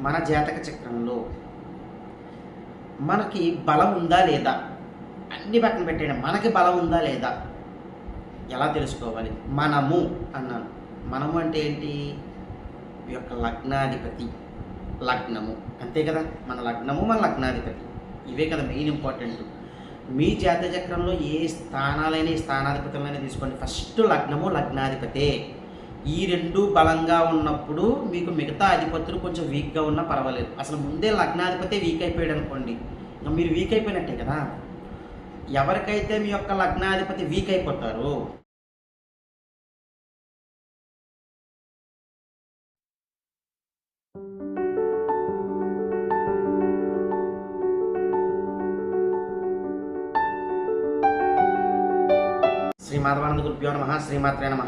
మన జాతక చక్రంలో మనకి బలం ఉందా లేదా? అన్ని పక్కన పెట్టండి మనకి బలం ఉందా లేదా? ఎలా తెలుసుకోవాలి? మనము అన్నాను. మనము అంటే ఏంటి? ఈ యొక్క లగ్నాధిపతి లగ్నము. అంతే కదా? మన లగ్నము మన లగ్నాధిపతి. ఇవే కదా మెయిన్ ఇంపార్టెంట్ మీ జాతక చక్రంలో ఏ స్థానాలైన స్థానాధిపతులైనా తీసుకోండి. ఫస్ట్ లగ్నము లగ్నాధిపతే. ఈ రెండు బలంగా ఉన్నప్పుడు మీకు మిగతా అధిపతులు కొంచెం వీక్గా ఉన్నా పర్వాలేదు. అసలు ముందే లగ్నాధిపతి వీక్ అయిపోయాడు అనుకోండి. ఇంకా మీరు వీక్ అయిపోయినట్టే కదా. ఎవరికైతే మీ యొక్క లగ్నాధిపతి వీక్ అయిపోతారో శ్రీ మాధవానంద గురుభ్యో నమ శ్రీమాత్రే నమ.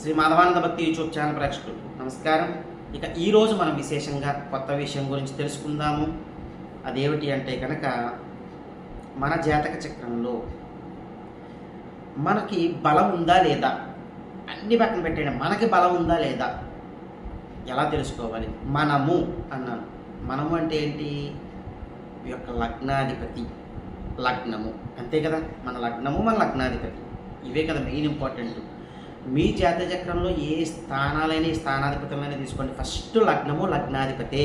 శ్రీ మాధవానంద భక్తి యూట్యూబ్ ఛానల్ ప్రేక్షకులు నమస్కారం. ఇక ఈరోజు మనం విశేషంగా కొత్త విషయం గురించి తెలుసుకుందాము. అదేమిటి అంటే కనుక మన జాతక చక్రంలో మనకి బలం ఉందా లేదా? అన్ని పక్కన పెట్టండి మనకి బలం ఉందా లేదా? ఎలా తెలుసుకోవాలి? మనము అన్నాను. మనము అంటే ఏంటి? ఈ యొక్క లగ్నాధిపతి లగ్నము. అంతే కదా? మన లగ్నము మన లగ్నాధిపతి. ఇవే కదా మెయిన్ ఇంపార్టెంట్. మీ జాత చక్రంలో ఏ స్థానాలైన ఈ స్థానాధిపతులైనా తీసుకోండి. ఫస్ట్ లగ్నము లగ్నాధిపతే.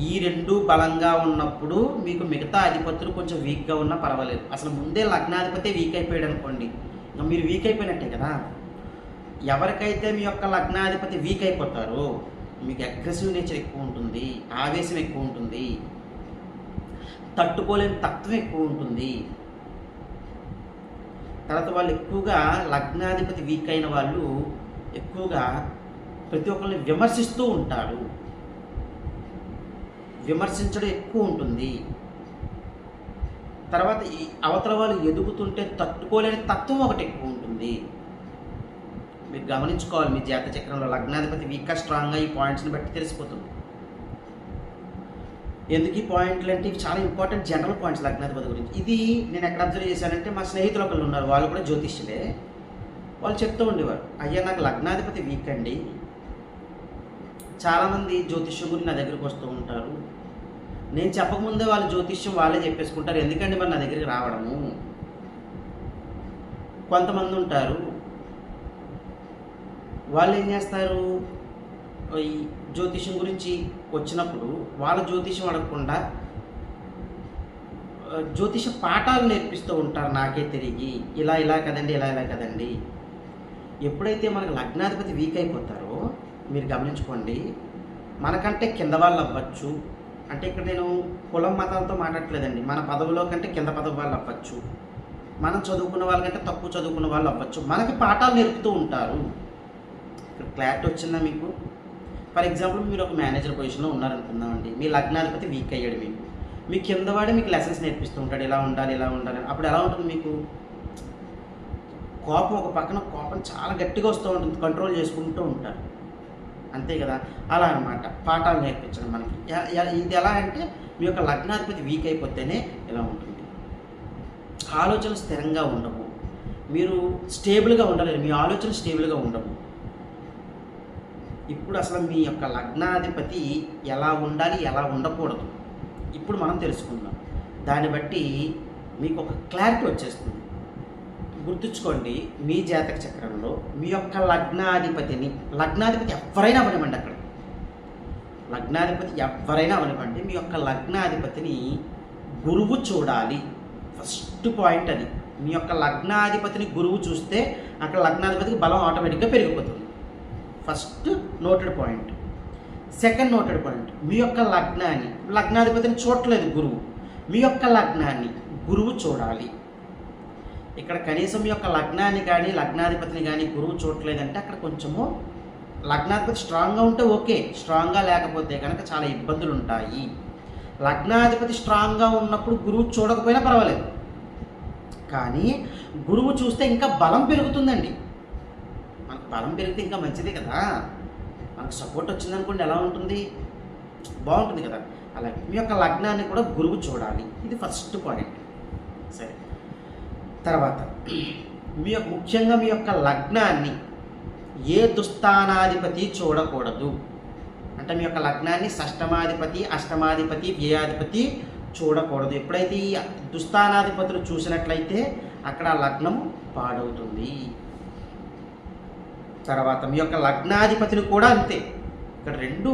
ఈ రెండు బలంగా ఉన్నప్పుడు మీకు మిగతా అధిపతులు కొంచెం వీక్గా ఉన్నా పర్వాలేదు. అసలు ముందే లగ్నాధిపతే వీక్ అయిపోయాడు అనుకోండి. మీరు వీక్ అయిపోయినట్టే కదా. ఎవరికైతే మీ యొక్క లగ్నాధిపతి వీక్ అయిపోతారో మీకు అగ్రెసివ్ నేచర్ ఎక్కువ ఉంటుంది ఆవేశం ఎక్కువ ఉంటుంది తట్టుకోలేని తత్వం ఎక్కువ ఉంటుంది. తర్వాత వాళ్ళు ఎక్కువగా లగ్నాధిపతి వీక్ అయిన వాళ్ళు ఎక్కువగా ప్రతి ఒక్కరిని విమర్శిస్తూ ఉంటారు. విమర్శించడం ఎక్కువ ఉంటుంది. తర్వాత ఈ అవతల వాళ్ళు ఎదుగుతుంటే తట్టుకోలేని తత్వం ఒకటి ఎక్కువ ఉంటుంది. మీరు గమనించుకోవాలి మీ జాత చక్రంలో లగ్నాధిపతి వీక్గా స్ట్రాంగ్గా ఈ పాయింట్స్ని బట్టి తెలిసిపోతుంది. ఎందుకు ఈ పాయింట్లు అంటే ఇవి చాలా ఇంపార్టెంట్ జనరల్ పాయింట్స్ లగ్నాధిపతి గురించి. ఇది నేను ఎక్కడ అబ్జర్వ్ చేశానంటే మా స్నేహితులు ఒకళ్ళు ఉన్నారు వాళ్ళు కూడా జ్యోతిష్యులే. వాళ్ళు చెప్తూ ఉండేవారు అయ్యా నాకు లగ్నాధిపతి వీక్ అండి. చాలామంది జ్యోతిష్యం గురించి నా దగ్గరికి వస్తూ ఉంటారు. నేను చెప్పకముందే వాళ్ళు జ్యోతిష్యం వాళ్ళే చెప్పేసుకుంటారు. ఎందుకండి మరి నా దగ్గరికి రావడము? కొంతమంది ఉంటారు. వాళ్ళు ఏం చేస్తారు? ఈ జ్యోతిష్యం గురించి వచ్చినప్పుడు వాళ్ళ జ్యోతిష్యం అడగకుండా జ్యోతిష పాఠాలు నేర్పిస్తూ ఉంటారు నాకే తిరిగి. ఇలా ఇలా కదండి ఇలా ఇలా కదండి. ఎప్పుడైతే మనకు లగ్నాధిపతి వీక్ అయిపోతారో మీరు గమనించుకోండి మనకంటే కింద వాళ్ళు అవ్వచ్చు. అంటే ఇక్కడ నేను కులం మతాలతో మాట్లాడలేదండి మన పదవిలో కంటే కింద పదవి వాళ్ళు అవ్వచ్చు. మనం చదువుకున్న వాళ్ళకంటే తక్కువ చదువుకున్న వాళ్ళు అవ్వచ్చు. మనకి పాఠాలు నేర్పుతూ ఉంటారు. ఇక్కడ క్లారిటీ వచ్చిందా మీకు? ఫర్ ఎగ్జాంపుల్ మీరు ఒక మేనేజర్ పొజిషన్లో ఉన్నారనుకుందామండి మీ లగ్నాధిపతి వీక్ అయ్యాడు మీకు. మీ కింద వాడే మీకు లెసన్స్ నేర్పిస్తూ ఉంటాడు ఇలా ఉండాలి ఇలా ఉండాలి అని. అప్పుడు ఎలా ఉంటుంది మీకు? కోపం ఒక పక్కన కోపం చాలా గట్టిగా వస్తూ ఉంటుంది కంట్రోల్ చేసుకుంటూ ఉంటారు. అంతే కదా? అలా అనమాట పాఠాలు నేర్పించడం మనకి. ఇది ఎలా అంటే మీ యొక్క లగ్నాధిపతి వీక్ అయిపోతేనే ఇలా ఉంటుంది. ఆలోచనలు స్థిరంగా ఉండవు. మీరు స్టేబుల్గా ఉండలేరు. మీ ఆలోచన స్టేబుల్గా ఉండవు. ఇప్పుడు అసలు మీ యొక్క లగ్నాధిపతి ఎలా ఉండాలి ఎలా ఉండకూడదు? ఇప్పుడు మనం తెలుసుకుందాం. దాన్ని బట్టి మీకు ఒక క్లారిటీ వచ్చేస్తుంది. గుర్తుంచుకోండి మీ జాతక చక్రంలో మీ యొక్క లగ్నాధిపతిని లగ్నాధిపతి ఎవరైనా అవనివ్వండి అక్కడ. లగ్నాధిపతి ఎవరైనా అవనివ్వండి మీ యొక్క లగ్నాధిపతిని గురువు చూడాలి. ఫస్ట్ పాయింట్ అది. మీ యొక్క లగ్నాధిపతిని గురువు చూస్తే అక్కడ లగ్నాధిపతికి బలం ఆటోమేటిక్గా పెరిగిపోతుంది. First noted point. Second noted point. మీ యొక్క లగ్నాన్ని లగ్నాధిపతిని చూడట్లేదు గురువు. మీ యొక్క లగ్నాన్ని గురువు చూడాలి. ఇక్కడ కనీసం మీ యొక్క లగ్నాన్ని కానీ లగ్నాధిపతిని కానీ గురువు చూడట్లేదంటే అక్కడ కొంచెము లగ్నాధిపతి స్ట్రాంగ్గా ఉంటే ఓకే. స్ట్రాంగ్గా లేకపోతే కనుక చాలా ఇబ్బందులు ఉంటాయి లగ్నాధిపతి స్ట్రాంగ్గా ఉన్నప్పుడు గురువు చూడకపోయినా పర్వాలేదు. కానీ గురువు చూస్తే ఇంకా బలం పెరుగుతుందండి. బలం పెరిగితే ఇంకా మంచిదే కదా. మనకు సపోర్ట్ వచ్చిందనుకోండి ఎలా ఉంటుంది? బాగుంటుంది కదా. అలాగే మీ యొక్క లగ్నాన్ని కూడా గురువు చూడాలి. ఇది ఫస్ట్ పాయింట్ సరే. తర్వాత మీ యొక్క ముఖ్యంగా మీ యొక్క లగ్నాన్ని ఏ దుస్థానాధిపతి చూడకూడదు? అంటే మీ యొక్క లగ్నాన్ని షష్టమాధిపతి అష్టమాధిపతి వ్యయాధిపతి చూడకూడదు. ఎప్పుడైతే ఈ దుస్థానాధిపతులు చూసినట్లయితే అక్కడ ఆ లగ్నం పాడవుతుంది. తర్వాత మీ యొక్క లగ్నాధిపతిని కూడా అంతే. ఇక్కడ రెండు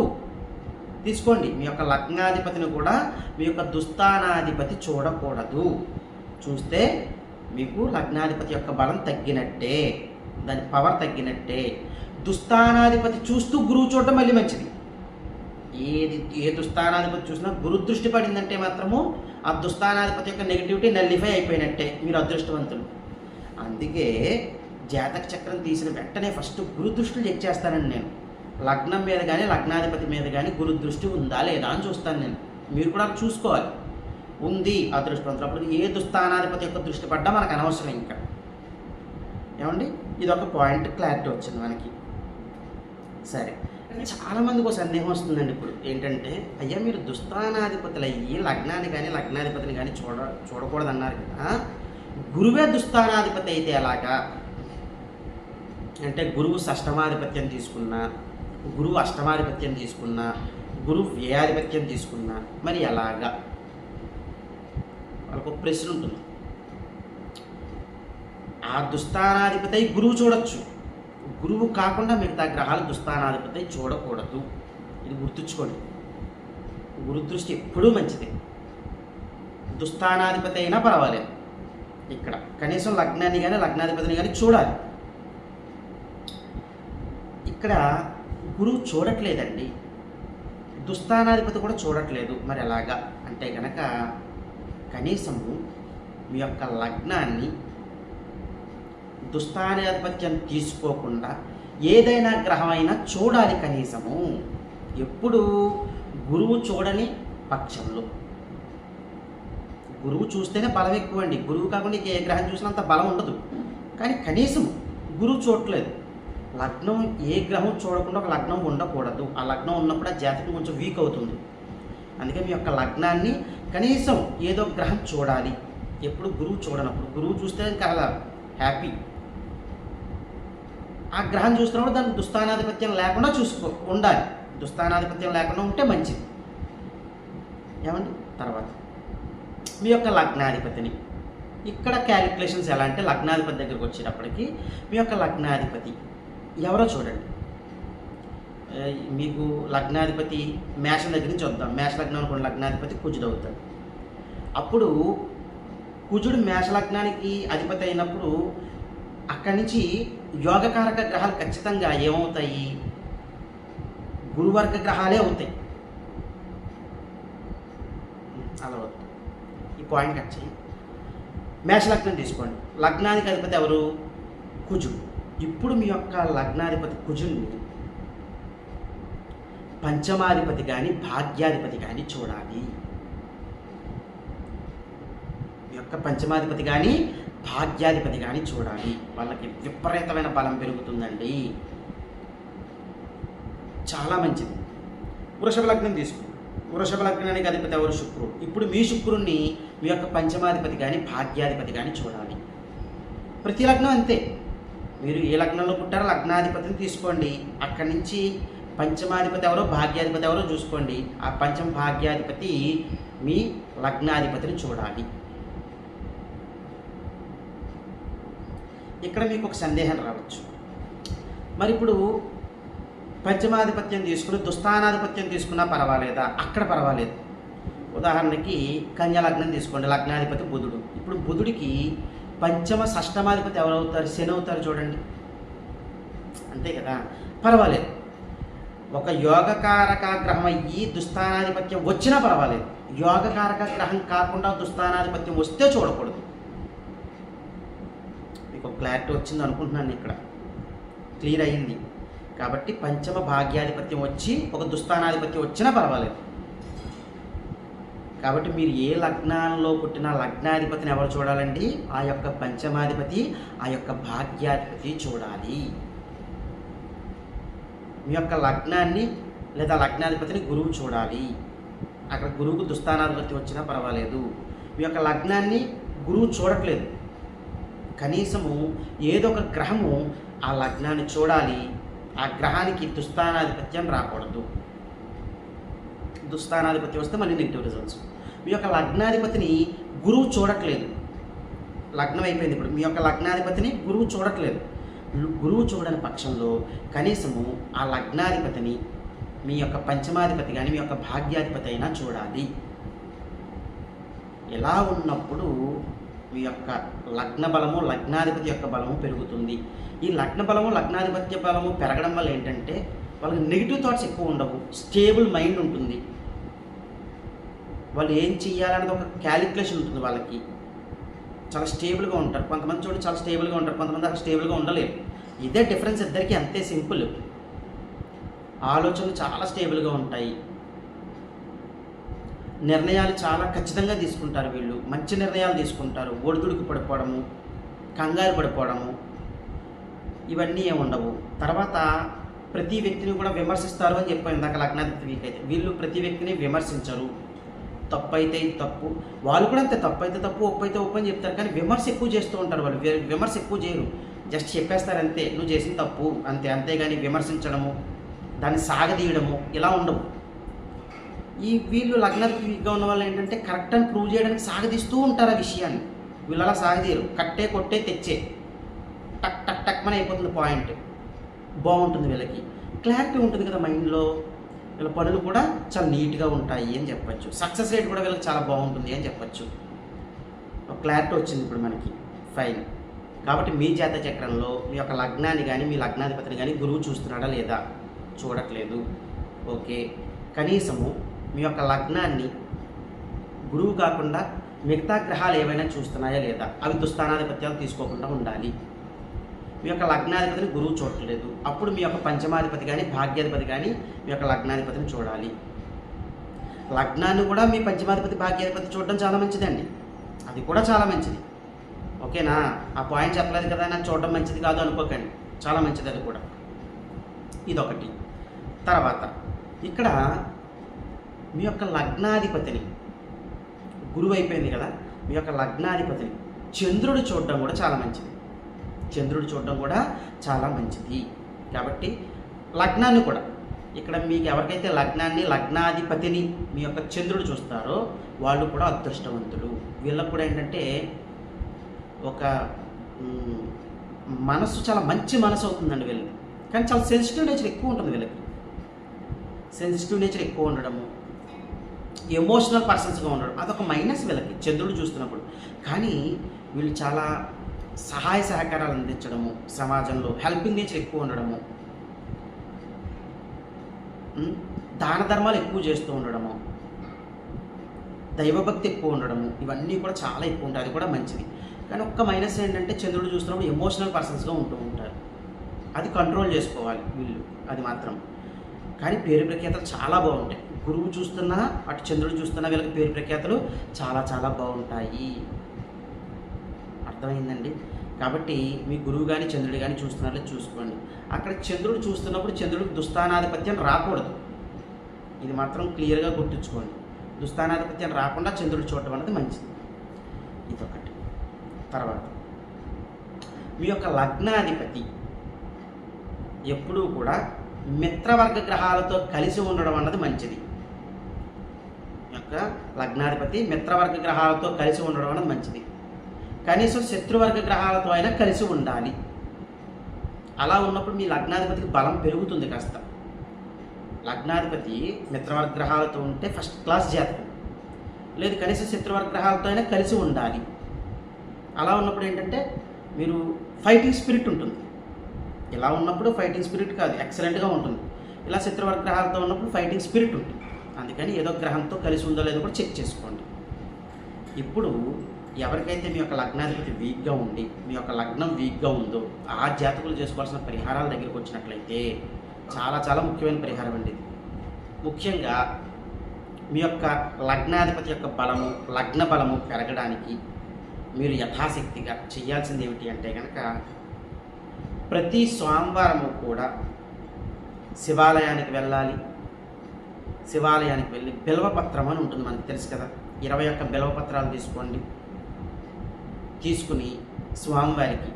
తీసుకోండి. మీ యొక్క లగ్నాధిపతిని కూడా మీ యొక్క దుస్థానాధిపతి చూడకూడదు. చూస్తే మీకు లగ్నాధిపతి యొక్క బలం తగ్గినట్టే దాని పవర్ తగ్గినట్టే. దుస్థానాధిపతి చూస్తూ గురువు చూడటం మళ్ళీ మంచిది. ఏది ఏ దుస్థానాధిపతి చూసినా గురు దృష్టి పడిందంటే మాత్రము ఆ దుస్థానాధిపతి యొక్క నెగిటివిటీ నల్లిఫై అయిపోయినట్టే. మీరు అదృష్టవంతులు. అందుకే జాతక చక్రం తీసిన వెంటనే ఫస్ట్ గురుదృష్టిని చెక్ చేస్తానండి నేను. లగ్నం మీద కానీ లగ్నాధిపతి మీద కానీ గురు దృష్టి ఉందా లేదా అని చూస్తాను నేను. మీరు కూడా చూసుకోవాలి. ఉంది అదృష్టవంతులు అప్పుడు ఏ దుస్థానాధిపతి యొక్క దృష్టి పడ్డా మనకు అనవసరం ఇంకా. ఏమండి? ఇది ఒక పాయింట్ క్లారిటీ వచ్చింది మనకి. సరే. చాలా మందికి ఒక సందేహం వస్తుందండి ఇప్పుడు. ఏంటంటే అయ్యా మీరు దుస్థానాధిపతులు అయ్యి లగ్నాన్ని కానీ లగ్నాధిపతిని కానీ చూడ చూడకూడదన్నారు కదా. గురువే దుస్థానాధిపతి అయితే ఎలాగా? అంటే గురువు షష్టమాధిపత్యం తీసుకున్న గురువు అష్టమాధిపత్యం తీసుకున్నా గురువు వ్యయాధిపత్యం తీసుకున్నా మరి ఎలాగా? వాళ్ళకు ఒక ప్రశ్న ఉంటుంది. ఆ దుస్థానాధిపతి అయి గురువు చూడొచ్చు. గురువు కాకుండా మిగతా గ్రహాలు దుస్థానాధిపతి చూడకూడదు. ఇది గుర్తుంచుకోండి. గురుదృష్టి ఎప్పుడూ మంచిది. దుస్థానాధిపతి అయినా పర్వాలేదు. ఇక్కడ కనీసం లగ్నాన్ని కానీ లగ్నాధిపతిని కానీ చూడాలి. ఇక్కడ గురువు చూడట్లేదండి. దుస్థానాధిపతి కూడా చూడట్లేదు మరి ఎలాగా అంటే కనుక కనీసము మీ యొక్క లగ్నాన్ని దుస్థానాధిపత్యం తీసుకోకుండా ఏదైనా గ్రహం అయినా చూడాలి కనీసము. ఎప్పుడు గురువు చూడని పక్షంలో. గురువు చూస్తేనే బలం ఎక్కువ అండి గురువు కాకుండా ఏ గ్రహం చూసినంత బలం ఉండదు. కానీ కనీసం గురువు చూడట్లేదు. లగ్నం ఏ గ్రహం చూడకుండా ఒక లగ్నం ఉండకూడదు. ఆ లగ్నం ఉన్నప్పుడు ఆ జాతకం కొంచెం వీక్ అవుతుంది. అందుకే మీ యొక్క లగ్నాన్ని కనీసం ఏదో గ్రహం చూడాలి. ఎప్పుడు గురువు చూడనప్పుడు. గురువు చూస్తే కదా హ్యాపీ ఆ గ్రహం చూస్తున్నప్పుడు దానికి దుస్థానాధిపత్యం లేకుండా చూసుకో ఉండాలి. దుస్థానాధిపత్యం లేకుండా ఉంటే మంచిది. ఏమండి? తర్వాత. మీ యొక్క లగ్నాధిపతిని. ఇక్కడ క్యాలిక్యులేషన్స్ ఎలా అంటే లగ్నాధిపతి దగ్గరికి వచ్చేటప్పటికి మీ యొక్క లగ్నాధిపతి ఎవరో చూడండి. మీకు లగ్నాధిపతి మేషం దగ్గర నుంచి వద్దాం. మేష లగ్నం అనుకున్న లగ్నాధిపతి కుజుడు అవుతాడు. అప్పుడు కుజుడు మేష లగ్నానికి అధిపతి అయినప్పుడు అక్కడి నుంచి యోగకారక గ్రహాలు ఖచ్చితంగా ఏమవుతాయి? గురువర్గ గ్రహాలే అవుతాయి. అలా అవుతుంది ఈ పాయింట్ కట్ చేయి. మేష లగ్నం తీసుకోండి. లగ్నానికి అధిపతి ఎవరు? కుజుడు. ఇప్పుడు మీ యొక్క లగ్నాధిపతి కుజుడిని పంచమాధిపతి కానీ భాగ్యాధిపతి కానీ చూడాలి. మీ యొక్క పంచమాధిపతి కానీ భాగ్యాధిపతి కానీ చూడాలి. వాళ్ళకి విపరీతమైన బలం పెరుగుతుందండి. చాలా మంచిది. వృషభ లగ్నం తీసుకో. వృషభ లగ్నానికి అధిపతి ఎవరు? శుక్రుడు. ఇప్పుడు మీ శుక్రుడిని మీ యొక్క పంచమాధిపతి కానీ భాగ్యాధిపతి కానీ చూడాలి. ప్రతి లగ్నం అంతే. మీరు ఏ లగ్నంలో పుట్టారో లగ్నాధిపతిని తీసుకోండి. అక్కడి నుంచి పంచమాధిపతి ఎవరో భాగ్యాధిపతి ఎవరో చూసుకోండి. ఆ పంచమ భాగ్యాధిపతి మీ లగ్నాధిపతిని చూడాలి. ఇక్కడ మీకు ఒక సందేహం రావచ్చు. మరి ఇప్పుడు పంచమాధిపత్యం తీసుకుని దుస్థానాధిపత్యం తీసుకున్నా పర్వాలేదా? అక్కడ పర్వాలేదు. ఉదాహరణకి కన్యా లగ్నం తీసుకోండి. లగ్నాధిపతి బుధుడు. ఇప్పుడు బుధుడికి పంచమ షష్టమాధిపతి ఎవరవుతారు? శని అవుతారు చూడండి. అంతే కదా? పర్వాలేదు. ఒక యోగకారక గ్రహం అయ్యి దుస్థానాధిపత్యం వచ్చినా పర్వాలేదు. యోగకారక గ్రహం కాకుండా దుస్థానాధిపత్యం వస్తే చూడకూడదు. మీకు క్లారిటీ వచ్చింది అనుకుంటున్నాను ఇక్కడ. క్లియర్ అయింది. కాబట్టి పంచమ భాగ్యాధిపత్యం వచ్చి ఒక దుస్థానాధిపత్యం వచ్చినా పర్వాలేదు. కాబట్టి మీరు ఏ లగ్నాల్లో పుట్టిన లగ్నాధిపతిని ఎవరు చూడాలండి? ఆ యొక్క పంచమాధిపతి ఆ యొక్క భాగ్యాధిపతి చూడాలి. మీ యొక్క లగ్నాన్ని లేదా లగ్నాధిపతిని గురువు చూడాలి. అక్కడ గురువుకు దుస్థానాధిపతి వచ్చినా పర్వాలేదు. మీ యొక్క లగ్నాన్ని గురువు చూడట్లేదు. కనీసము ఏదో ఒక గ్రహము ఆ లగ్నాన్ని చూడాలి. ఆ గ్రహానికి దుస్థానాధిపత్యం రాకూడదు. దుస్థానాధిపతి వస్తే మళ్ళీ నెగిటివ్ రిజల్ట్స్ మీ యొక్క లగ్నాధిపతిని గురువు చూడట్లేదు. లగ్నం అయిపోయింది ఇప్పుడు. మీ యొక్క లగ్నాధిపతిని గురువు చూడట్లేదు. గురువు చూడని పక్షంలో కనీసము ఆ లగ్నాధిపతిని మీ యొక్క పంచమాధిపతి కానీ మీ యొక్క భాగ్యాధిపతి అయినా చూడాలి. ఎలా ఉన్నప్పుడు మీ యొక్క లగ్న బలము లగ్నాధిపతి యొక్క బలము పెరుగుతుంది. ఈ లగ్న బలము లగ్నాధిపత్య బలము పెరగడం వల్ల ఏంటంటే వాళ్ళకి నెగిటివ్ థాట్స్ ఎక్కువ ఉండవు. స్టేబుల్ మైండ్ ఉంటుంది. వాళ్ళు ఏం చెయ్యాలన్నది ఒక క్యాలిక్యులేషన్ ఉంటుంది వాళ్ళకి. చాలా స్టేబుల్గా ఉంటారు. కొంతమంది చూడండి చాలా స్టేబుల్గా ఉంటారు. కొంతమంది అక్కడ స్టేబుల్గా ఉండలేరు. ఇదే డిఫరెన్స్ ఇద్దరికి అంతే సింపుల్ ఆలోచనలు చాలా స్టేబుల్గా ఉంటాయి. నిర్ణయాలు చాలా ఖచ్చితంగా తీసుకుంటారు వీళ్ళు. మంచి నిర్ణయాలు తీసుకుంటారు. ఒడిదుడుకు పడిపోవడము కంగారు పడిపోవడము ఇవన్నీ ఏమి ఉండవు. తర్వాత ప్రతి వ్యక్తిని కూడా విమర్శిస్తారు అని చెప్పాను ఇందాక లగ్నాధిపతి వీక్ అయితే వీళ్ళు ప్రతి వ్యక్తిని విమర్శించరు. తప్పు అయితే తప్పు. వాళ్ళు కూడా అంతే తప్పు అయితే తప్పు ఒప్పు అయితే ఒప్పు అని చెప్తారు. కానీ విమర్శ ఎక్కువ చేస్తూ ఉంటారు వాళ్ళు. విమర్శ ఎక్కువ చేయరు. జస్ట్ చెప్పేస్తారు అంతే. నువ్వు చేసిన తప్పు. అంతే అంతేగాని విమర్శించడము దాన్ని సాగదీయడము ఇలా ఉండవు. ఈ వీళ్ళు లగ్నాధిపతి వీక్గా ఉన్న వాళ్ళు ఏంటంటే కరెక్ట్ అని ప్రూవ్ చేయడానికి సాగదీస్తూ ఉంటారు ఆ విషయాన్ని. వీళ్ళు అలా సాగదీయరు. కట్టే కొట్టే తెచ్చే. టక్ టక్ టక్ మన అయిపోతుంది పాయింట్. బాగుంటుంది వీళ్ళకి. క్లారిటీ ఉంటుంది కదా మైండ్లో. వీళ్ళ పనులు కూడా చాలా నీట్గా ఉంటాయి అని చెప్పచ్చు. సక్సెస్ రేట్ కూడా వీళ్ళకి చాలా బాగుంటుంది అని చెప్పచ్చు. ఒక క్లారిటీ వచ్చింది ఇప్పుడు మనకి ఫైన్ కాబట్టి మీ జాత చక్రంలో మీ యొక్క లగ్నాన్ని కానీ మీ లగ్నాధిపతిని కానీ గురువు చూస్తున్నాడా లేదా? చూడట్లేదు. ఓకే. కనీసము మీ యొక్క లగ్నాన్ని గురువు కాకుండా మిగతా గ్రహాలు ఏవైనా చూస్తున్నాయా లేదా? అవి దుస్థానాధిపత్యాలు తీసుకోకుండా ఉండాలి. మీ యొక్క లగ్నాధిపతిని గురువు చూడట్లేదు. అప్పుడు మీ యొక్క పంచమాధిపతి కానీ భాగ్యాధిపతి కానీ మీ యొక్క లగ్నాధిపతిని చూడాలి. లగ్నాన్ని కూడా మీ పంచమాధిపతి భాగ్యాధిపతి చూడడం చాలా మంచిదండి. అది కూడా చాలా మంచిది. ఓకేనా? ఆ పాయింట్ చెప్పలేదు కదా నాకు చూడడం మంచిది కాదు అనుకోకండి. చాలా మంచిది అది కూడా. ఇదొకటి. తర్వాత ఇక్కడ మీ యొక్క లగ్నాధిపతిని గురువు అయిపోయింది కదా మీ యొక్క లగ్నాధిపతిని చంద్రుడు చూడడం కూడా చాలా మంచిది. చంద్రుడు చూడడం కూడా చాలా మంచిది. కాబట్టి లగ్నాన్ని కూడా ఇక్కడ మీకు ఎవరికైతే లగ్నాన్ని లగ్నాధిపతిని మీ యొక్క చంద్రుడు చూస్తారో వాళ్ళు కూడా అదృష్టవంతులు. వీళ్ళకు కూడా ఏంటంటే ఒక మనసు చాలా మంచి మనసు అవుతుందండి వీళ్ళకి. కానీ చాలా సెన్సిటివ్ నేచర్ ఎక్కువ ఉంటుంది వీళ్ళకి. సెన్సిటివ్ నేచర్ ఎక్కువ ఉండడము ఎమోషనల్ పర్సన్స్గా ఉండడం అదొక మైనస్ వీళ్ళకి. చంద్రుడు చూస్తున్నప్పుడు. కానీ వీళ్ళు చాలా సహాయ సహకారాలు అందించడము సమాజంలో హెల్పింగ్ నేచర్ ఎక్కువ ఉండడము దాన ధర్మాలు ఎక్కువ చేస్తూ ఉండడము దైవభక్తి ఎక్కువ ఉండడము ఇవన్నీ కూడా చాలా ఎక్కువ ఉంటాయి. అది కూడా మంచిది. కానీ ఒక్క మైనస్ ఏంటంటే చంద్రుడు చూస్తున్నప్పుడు ఎమోషనల్ పర్సన్స్గా ఉంటూ ఉంటారు. అది కంట్రోల్ చేసుకోవాలి వీళ్ళు. అది మాత్రం. కానీ పేరు ప్రఖ్యాతలు చాలా బాగుంటాయి. గురువు చూస్తున్నా అటు చంద్రుడు చూస్తున్నా వీళ్ళకి పేరు ప్రఖ్యాతలు చాలా చాలా బాగుంటాయి. అర్థమైందండి. కాబట్టి మీ గురువు కానీ చంద్రుడు కానీ చూస్తున్నారో చూసుకోండి. అక్కడ చంద్రుడు చూస్తున్నప్పుడు చంద్రుడికి దుస్థానాధిపత్యం రాకూడదు. ఇది మాత్రం క్లియర్గా గుర్తుంచుకోండి. దుస్థానాధిపత్యం రాకుండా చంద్రుడు చూడటం అనేది మంచిది. ఇదొకటి. తర్వాత మీ యొక్క లగ్నాధిపతి ఎప్పుడూ కూడా మిత్రవర్గ గ్రహాలతో కలిసి ఉండడం అన్నది మంచిది. మీ యొక్క లగ్నాధిపతి మిత్రవర్గ గ్రహాలతో కలిసి ఉండడం అన్నది మంచిది. కనీసం శత్రువర్గ గ్రహాలతో అయినా కలిసి ఉండాలి. అలా ఉన్నప్పుడు మీ లగ్నాధిపతికి బలం పెరుగుతుంది కాస్త. లగ్నాధిపతి మిత్రవర్గ గ్రహాలతో ఉంటే ఫస్ట్ క్లాస్ జాతకం. లేదు కనీసం శత్రువర్గ గ్రహాలతో అయినా కలిసి ఉండాలి. అలా ఉన్నప్పుడు ఏంటంటే మీరు ఫైటింగ్ స్పిరిట్ ఉంటుంది. ఇలా ఉన్నప్పుడు ఫైటింగ్ స్పిరిట్ కాదు ఎక్సలెంట్గా ఉంటుంది. ఇలా శత్రువర్గ గ్రహాలతో ఉన్నప్పుడు ఫైటింగ్ స్పిరిట్ ఉంటుంది. అందుకని ఏదో గ్రహంతో కలిసి ఉందో లేదో కూడా చెక్ చేసుకోండి. ఇప్పుడు ఎవరికైతే మీ యొక్క లగ్నాధిపతి వీక్గా ఉండి మీ యొక్క లగ్నం వీక్గా ఉందో ఆ జాతకులు చేసుకోవాల్సిన పరిహారాల దగ్గరికి వచ్చినట్లయితే చాలా చాలా ముఖ్యమైన పరిహారం అండి ఇది. ముఖ్యంగా మీ యొక్క లగ్నాధిపతి యొక్క బలము లగ్న బలము పెరగడానికి మీరు యథాశక్తిగా చేయాల్సింది ఏమిటి అంటే కనుక ప్రతి సోమవారము కూడా శివాలయానికి వెళ్ళాలి. శివాలయానికి వెళ్ళి బిల్వపత్రం అని ఉంటుంది మనకు తెలుసు కదా. ఇరవై ఒక్క బిల్వపత్రాలు తీసుకోండి. తీసుకుని స్వామివారికి.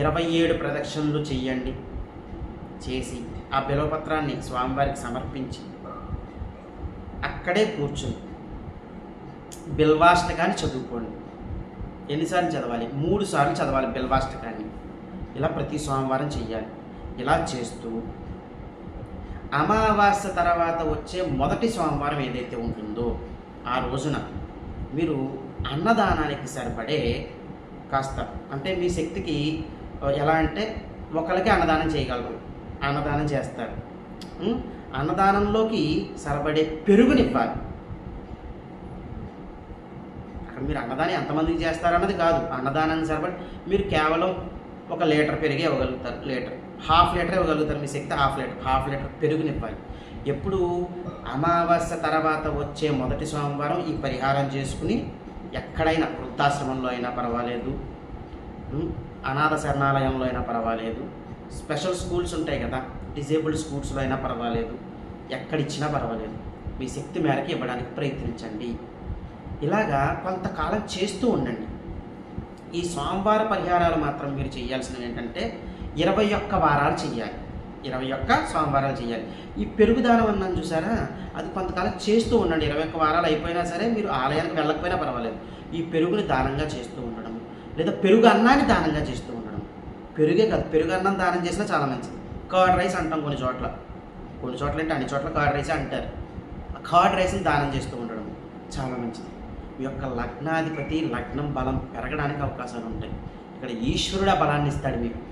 ఇరవై ఏడు ప్రదక్షిణలు చెయ్యండి. చేసి ఆ బిలవపత్రాన్ని స్వామివారికి సమర్పించి అక్కడే కూర్చుని బిల్వాష్టకాన్ని చదువుకోండి. ఎన్నిసార్లు చదవాలి? మూడు సార్లు చదవాలి బిల్వాష్టకాన్ని. ఇలా ప్రతి సోమవారం చెయ్యాలి. ఇలా చేస్తూ అమావాస్య తర్వాత వచ్చే మొదటి సోమవారం ఏదైతే ఉంటుందో ఆ రోజున మీరు అన్నదానానికి సరిపడే కాస్త అంటే మీ శక్తికి ఎలా అంటే ఒకరికి అన్నదానం చేయగలరు. అన్నదానం చేస్తారు. అన్నదానంలోకి సరిపడే పెరుగునివ్వాలి. అక్కడ మీరు అన్నదానం ఎంతమందికి చేస్తారన్నది కాదు. అన్నదానాన్ని సరిపడి మీరు కేవలం ఒక లీటర్ పెరిగి ఇవ్వగలుగుతారు లీటర్. హాఫ్ లీటర్ ఇవ్వగలుగుతారు మీ శక్తి హాఫ్ లీటర్ హాఫ్ లీటర్ పెరుగునివ్వాలి. ఎప్పుడు అమావాస్య తర్వాత వచ్చే మొదటి సోమవారం ఈ పరిహారం చేసుకుని ఎక్కడైనా వృద్ధాశ్రమంలో అయినా పర్వాలేదు. అనాథ శరణాలయంలో అయినా పర్వాలేదు. స్పెషల్ స్కూల్స్ ఉంటాయి కదా డిజేబుల్డ్ స్కూల్స్లో అయినా పర్వాలేదు. ఎక్కడిచ్చినా పర్వాలేదు. మీ శక్తి మేరకు ఇవ్వడానికి ప్రయత్నించండి. ఇలాగా కొంతకాలం చేస్తూ ఉండండి. ఈ సోమవార పరిహారాలు మాత్రం మీరు చేయాల్సినవి ఏంటంటే ఇరవై ఒక్క వారాలు చేయాలి ఇరవై ఒక్క సోమవారం చేయాలి. ఈ పెరుగుదానం అన్నాను చూసారా? అది కొంతకాలం చేస్తూ ఉండండి. ఇరవై ఒక్క వారాలు అయిపోయినా సరే మీరు ఆలయానికి వెళ్ళకపోయినా పర్వాలేదు. ఈ పెరుగుని దానంగా చేస్తూ ఉండడం లేదా పెరుగు అన్నాన్ని దానంగా చేస్తూ ఉండడం. పెరుగే కాదు పెరుగు అన్నం దానం చేసినా చాలా మంచిది. కర్డ్ రైస్ అంటాం కొన్ని చోట్ల. కొన్ని చోట్ల అంటే అన్ని చోట్ల కర్డ్ రైస్ అంటారు. ఆ కర్డ్ రైస్ని దానం చేస్తూ ఉండడం చాలా మంచిది. మీ యొక్క లగ్నాధిపతి లగ్నం బలం పెరగడానికి అవకాశాలు ఉంటాయి. ఇక్కడ ఈశ్వరుడు ఆ బలాన్ని ఇస్తాడు మీకు.